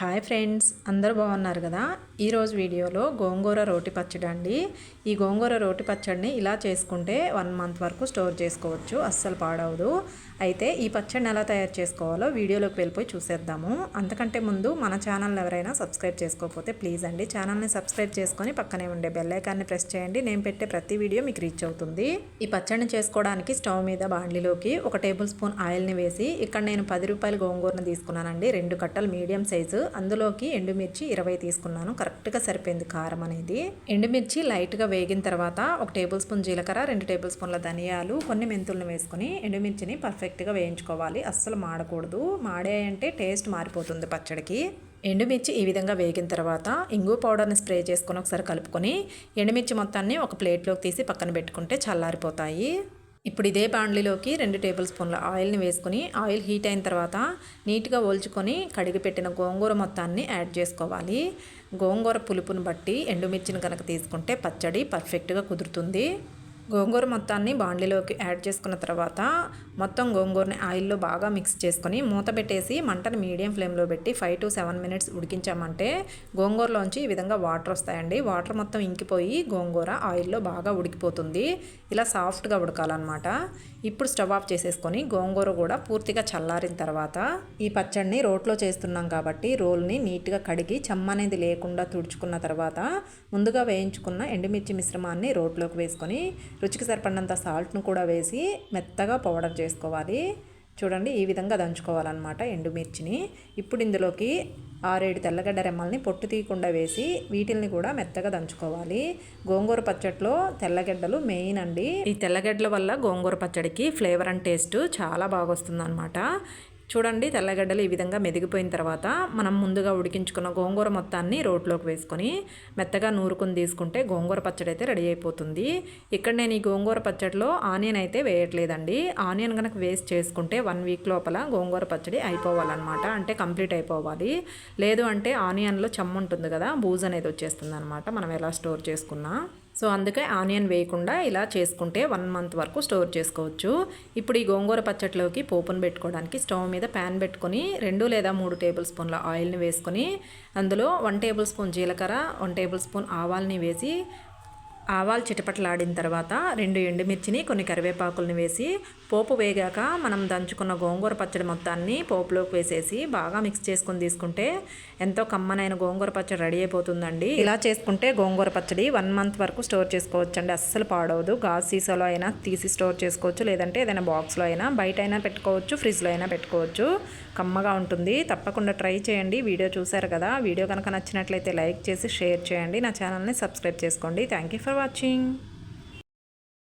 Hi friends అందరూ బాగున్నారు కదా? ఈరోజు వీడియోలో గోంగూర రోటి పచ్చడి అండి. ఈ గోంగూర రోటి పచ్చడిని ఇలా చేసుకుంటే వన్ మంత్ వరకు స్టోర్ చేసుకోవచ్చు అస్సలు పాడవదు. అయితే ఈ పచ్చడిని ఎలా తయారు చేసుకోవాలో వీడియోలోకి వెళ్ళిపోయి చూసేద్దాము. అంతకంటే ముందు మన ఛానల్ని ఎవరైనా సబ్స్క్రైబ్ చేసుకోకపోతే ప్లీజ్ అండి ఛానల్ని సబ్స్క్రైబ్ చేసుకొని పక్కనే ఉండే బెల్లైకాన్ని ప్రెస్ చేయండి. నేను పెట్టే ప్రతి వీడియో మీకు రీచ్ అవుతుంది. ఈ పచ్చడిని చేసుకోవడానికి స్టవ్ మీద బాండ్లీలోకి ఒక టేబుల్ స్పూన్ ఆయిల్ని వేసి ఇక్కడ నేను పది రూపాయల గోంగూరను తీసుకున్నానండి. రెండు కట్టలు మీడియం సైజు. అందులోకి ఎండుమిర్చి ఇరవై తీసుకున్నాను. కరెక్ట్గా సరిపోయింది కారం అనేది. ఎండుమిర్చి లైట్గా వేగిన తర్వాత ఒక టేబుల్ స్పూన్ జీలకర్ర రెండు టేబుల్ స్పూన్ల ధనియాలు కొన్ని మెంతులను వేసుకొని ఎండుమిర్చిని పర్ఫెక్ట్గా వేయించుకోవాలి. అస్సలు మాడకూడదు. మాడేయంటే టేస్ట్ మారిపోతుంది పచ్చడికి. ఎండుమిర్చి ఈ విధంగా వేగిన తర్వాత ఇంగు పౌడర్ని స్ప్రే చేసుకొని ఒకసారి కలుపుకొని ఎండుమిర్చి మొత్తాన్ని ఒక ప్లేట్లోకి తీసి పక్కన పెట్టుకుంటే చల్లారిపోతాయి. ఇప్పుడు ఇదే బాండ్లీలోకి రెండు టేబుల్ స్పూన్ల ఆయిల్ని వేసుకొని ఆయిల్ హీట్ అయిన తర్వాత నీట్గా ఒల్చుకొని కడిగి పెట్టిన గోంగూర మొత్తాన్ని యాడ్ చేసుకోవాలి. గోంగూర పులుపును బట్టి ఎండుమిర్చిని కనుక తీసుకుంటే పచ్చడి పర్ఫెక్ట్గా కుదురుతుంది. గోంగూర మొత్తాన్ని బాండ్లీలోకి యాడ్ చేసుకున్న తర్వాత మొత్తం గోంగూరని ఆయిల్లో బాగా మిక్స్ చేసుకొని మూత పెట్టేసి మంటని మీడియం ఫ్లేమ్లో పెట్టి ఫైవ్ టు సెవెన్ మినిట్స్ ఉడికించామంటే గోంగూరలోంచి ఈ విధంగా వాటర్ వస్తాయండి. వాటర్ మొత్తం ఇంకిపోయి గోంగూర ఆయిల్లో బాగా ఉడికిపోతుంది. ఇలా సాఫ్ట్గా ఉడకాలన్నమాట. ఇప్పుడు స్టవ్ ఆఫ్ చేసేసుకొని గోంగూర కూడా పూర్తిగా చల్లారిన తర్వాత ఈ పచ్చడిని రోట్లో చేస్తున్నాం కాబట్టి రోల్ని నీట్గా కడిగి చెమ్మనేది లేకుండా తుడుచుకున్న తర్వాత ముందుగా వేయించుకున్న ఎండుమిర్చి మిశ్రమాన్ని రోట్లోకి వేసుకొని రుచికి సరిపడినంత సాల్ట్ను కూడా వేసి మెత్తగా పౌడర్ చేసుకోవాలి. చూడండి ఈ విధంగా దంచుకోవాలన్నమాట ఎండుమిర్చిని. ఇప్పుడు ఇందులోకి ఆరేడు తెల్లగడ్డ రెమ్మల్ని పొట్టు తీయకుండా వేసి వీటిల్ని కూడా మెత్తగా దంచుకోవాలి. గోంగూర పచ్చడిలో తెల్లగడ్డలు మెయిన్ అండి. ఈ తెల్లగడ్డల వల్ల గోంగూర పచ్చడికి ఫ్లేవర్ అండ్ టేస్ట్ చాలా బాగా వస్తుంది చూడండి తెల్లగడ్డలు ఈ విధంగా మెదిగిపోయిన తర్వాత మనం ముందుగా ఉడికించుకున్న గోంగూర మొత్తాన్ని రోట్లోకి వేసుకొని మెత్తగా నూరుకుని తీసుకుంటే గోంగూర పచ్చడి అయితే రెడీ అయిపోతుంది. ఇక్కడ నేను ఈ గోంగూర పచ్చడిలో ఆనియన్ అయితే వేయట్లేదండి. ఆనియన్ కనుక వేస్ట్ చేసుకుంటే వన్ వీక్ లోపల గోంగూర పచ్చడి అయిపోవాలన్నమాట. అంటే కంప్లీట్ అయిపోవాలి. లేదు అంటే ఆనియన్లో చెమ్మ ఉంటుంది కదా బూజ్ అనేది వచ్చేస్తుంది అనమాట మనం ఎలా స్టోర్ చేసుకున్నా. సో అందుకే ఆనియన్ వేయకుండా ఇలా చేసుకుంటే వన్ మంత్ వరకు స్టోర్ చేసుకోవచ్చు. ఇప్పుడు ఈ గోంగూర పచ్చట్లోకి పోపును పెట్టుకోవడానికి స్టవ్ మీద ప్యాన్ పెట్టుకొని రెండు లేదా మూడు టేబుల్ స్పూన్ల ఆయిల్ని వేసుకొని అందులో వన్ టేబుల్ స్పూన్ జీలకర్ర వన్ టేబుల్ స్పూన్ ఆవాల్ని వేసి ఆవాలు చిటపటలాడిన తర్వాత రెండు ఎండుమిర్చిని కొన్ని కరివేపాకుల్ని వేసి పోపు వేగాక మనం దంచుకున్న గోంగూర పచ్చడి మొత్తాన్ని పోపులోకి వేసేసి బాగా మిక్స్ చేసుకుని తీసుకుంటే ఎంతో కమ్మనైన గోంగూర పచ్చడి రెడీ అయిపోతుందండి. ఇలా చేసుకుంటే గోంగూర పచ్చడి వన్ మంత్ వరకు స్టోర్ చేసుకోవచ్చండి. అస్సలు పాడవదు. గాజ్ సీసాలో అయినా తీసి స్టోర్ చేసుకోవచ్చు. లేదంటే ఏదైనా బాక్స్లో అయినా బయట అయినా పెట్టుకోవచ్చు. ఫ్రిడ్జ్లో అయినా పెట్టుకోవచ్చు. కమ్మగా ఉంటుంది. తప్పకుండా ట్రై చేయండి. వీడియో చూసారు కదా. వీడియో కనుక నచ్చినట్లయితే లైక్ చేసి షేర్ చేయండి. నా ఛానల్ని సబ్స్క్రైబ్ చేసుకోండి. Thank you for watching